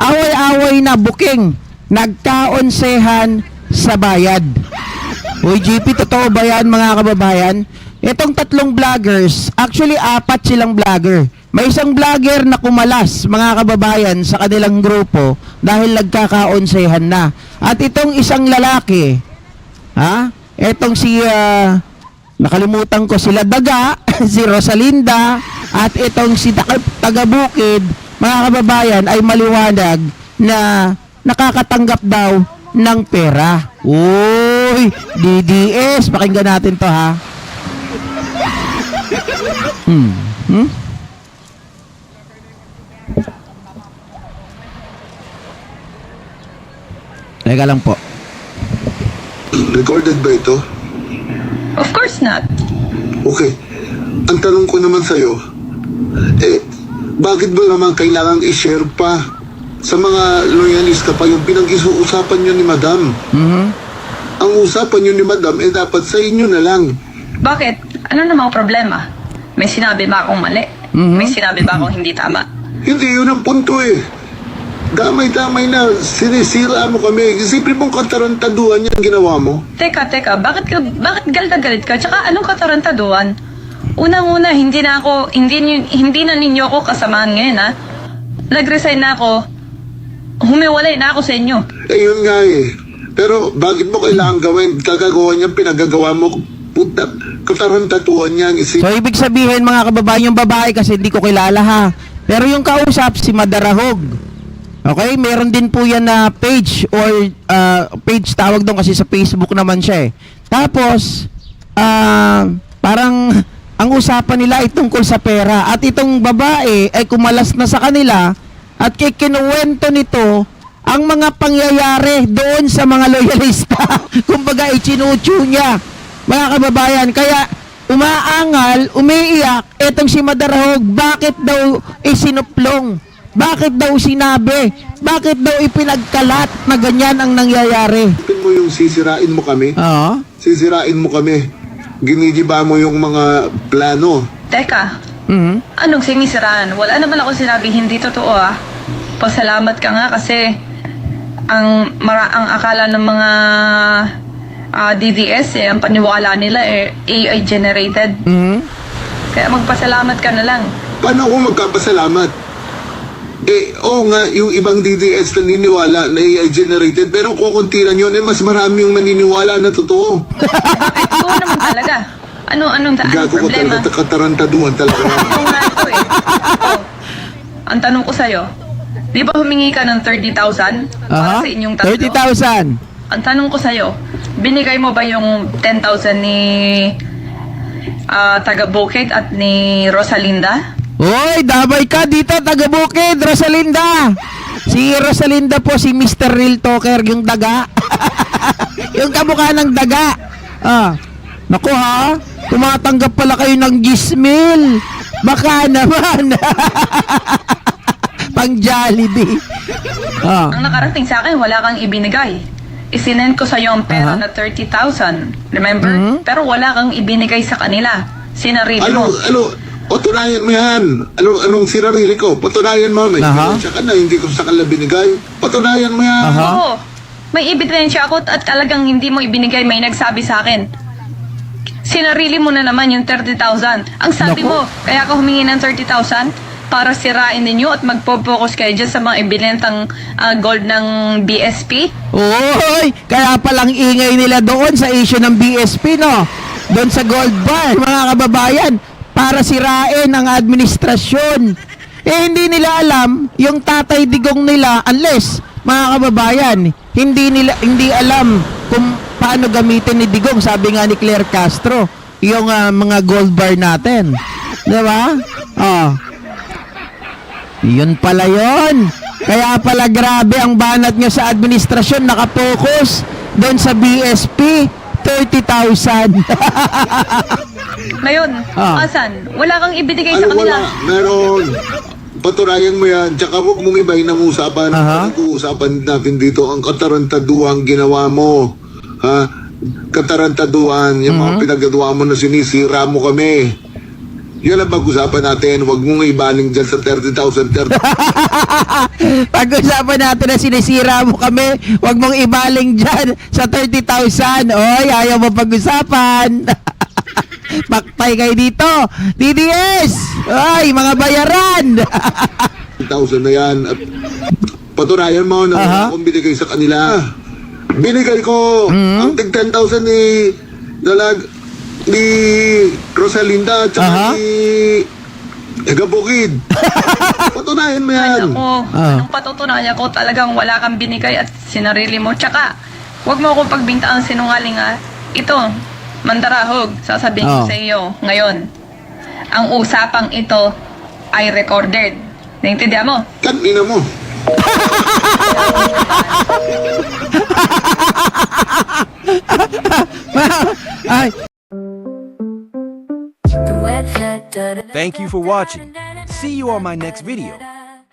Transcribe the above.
Away-away na booking. Nagkaonsehan sa bayad. Uy, GP, totoo ba yan mga kababayan? Itong tatlong vloggers, actually apat silang vlogger. May isang vlogger na kumalas mga kababayan sa kanilang grupo dahil nagkakaonsehan na. At itong isang lalaki, ha? Itong si, ah, nakalimutan ko sila Daga, si Rosalinda, at itong si Taga- Tagabukid, mga kababayan, ay maliwanag na nakakatanggap daw ng pera. Uy, DDS, pakinggan natin to ha. Hmm. Hmm? Teka lang po. Recorded ba ito? Of course not. Okay. Ang tanong ko naman sa'yo, eh, bakit ba naman kailangang i-share pa sa mga loyalista pa yung pinag-iusapan nyo ni Madam? Mhm. Ang usapan nyo ni Madam, eh dapat sa inyo na lang. Bakit? Ano namang problema? May sinabi ba akong mali? Mhm. May sinabi ba akong hindi tama? Hindi yun ang punto eh. Damay-damay na sinisira mo kami. Isipin mong katarantaduhan yan ginawa mo. Teka, teka, bakit ka, bakit galit na galit ka? Tsaka anong katarantaduan? Unang-una, hindi na ako, hindi, hindi na ninyo ako kasamahan ngayon, ha? Nag-resign na ako. Humiwalay na ako sa inyo. Eh yun nga eh. Pero bakit mo kailangan gawin? Kagagawa niya, pinagagawa mo. Puta, katarantaduhan yan. Isip So ibig sabihin mga kababayan yung babae kasi hindi ko kilala ha. Pero yung kausap si Madarahog. Okay, meron din po yan na page or uh, page tawag doon kasi sa Facebook naman siya eh. Tapos ah, parang ang usapan nila ay tungkol sa pera at itong babae ay kumalas na sa kanila at kikinuwento nito ang mga pangyayari doon sa mga loyalista. Kumbaga ichinuchu niya mga kababayan. Kaya umaangal, umiiyak, etong si Madarahog, bakit daw isinuplong? Bakit daw sinabi? Bakit daw ipinagkalat na ganyan ang nangyayari? Isipin mo yung sisirain mo kami. Oo. Sisirain mo kami. Ginigiba mo yung mga plano. Teka, Mhm. anong sinisiraan? Wala naman ako sinabi hindi totoo, ah. Pasalamat ka nga kasi ang mara ang akala ng mga ah, DDS eh, ang paniwala nila eh AI generated. Mhm. Kaya magpasalamat ka na lang. Paano ako magkapasalamat? Eh, oo nga, yung ibang DDS naniniwala na AI generated, pero kukunti lang yun, eh, mas marami yung naniniwala na totoo. Ikaw naman talaga. Ano, anong, anong Gago ko problema? talaga, katarantaduhan talaga. Ito nga ito eh. Oh, ang tanong ko sa'yo, di ba humingi ka ng 30,000 para Aha. sa inyong tatlo? 30,000. Ang tanong ko sa'yo, binigay mo ba yung 10,000 ni ah, taga Bukid at ni Rosalinda? Hoy, damay ka dito, taga Bukid, Rosalinda. Si Rosalinda po, si Mr. Real Talker, yung daga. yung kamukha ng daga. Ah, naku ha, tumatanggap pala kayo ng gismil. Baka naman. Pang Jollibee. Ah. Ang nakarating sa akin, wala kang ibinigay. Isinend ko sa'yo ang pera Aha. na 30,000. Remember? Mhm. Pero wala kang ibinigay sa kanila. Sinarili ano, mo. ano, patunayan mo yan. Ano, anong sinarili ko? Patunayan mo. May Aha. ebidensya ka na, hindi ko sa kanila binigay. Patunayan mo yan. Aha. Oo. May ebidensya ako at talagang hindi mo ibinigay. May nagsabi sa akin. Sinarili mo na naman yung 30,000. Ang sabi Naku. mo, kaya ka humingi ng 30,000 para sirain ninyo at magpo-focus kayo dyan sa mga ibinentang ah, gold ng BSP. Oy, kaya palang ingay nila doon sa issue ng BSP, no? Doon sa gold bar, mga kababayan, para sirain ang administrasyon. Eh, hindi nila alam, yung tatay digong nila, unless, mga kababayan, hindi nila, hindi alam kung paano gamitin ni Digong, sabi nga ni Claire Castro, yung ah, mga gold bar natin. Di ba? Oh. Yun pala yun. Kaya pala grabe ang banat nyo sa administrasyon, nakapokus doon sa BSP, 30,000. Ngayon, Ah. asan? Wala kang ibinigay sa Ano kanila. wala? Meron. Patunayan mo yan. Tsaka huwag mong ibahin ang usapan. Aha. Pag-uusapan natin dito ang katarantaduang ginawa mo. Ha? Katarantaduan. Yung Mhm. mga pinagagawa mo na sinisira mo kami. Yun ang pag-usapan natin. Huwag mong ibaling dyan sa 30,000, 30,000. Pag-usapan natin na sinisira mo kami, wag mong ibaling dyan sa 30,000. Oy, ayaw mo pag-usapan. Paktay kayo dito. DDS! Ay, mga bayaran! 1,000 na yan. At patunayan mo na Aha. akong binigay sa kanila. Binigay ko Mhm. ang tig 10,000 ni dalag ni Rosalinda at Aha. saka ni Taga Bukid. Patunayan mo yan. naku, Ah. anong patutunayan ko talagang wala kang binigay at sinarili mo. Tsaka, huwag mo akong pagbintaan sinungaling ah. Ito, mandarahog, sasabihin ko Oh. sa iyo ngayon. Ang usapang ito ay recorded. Naintindihan mo? Kanina mo. Ay, Thank you for watching. See you on my next video.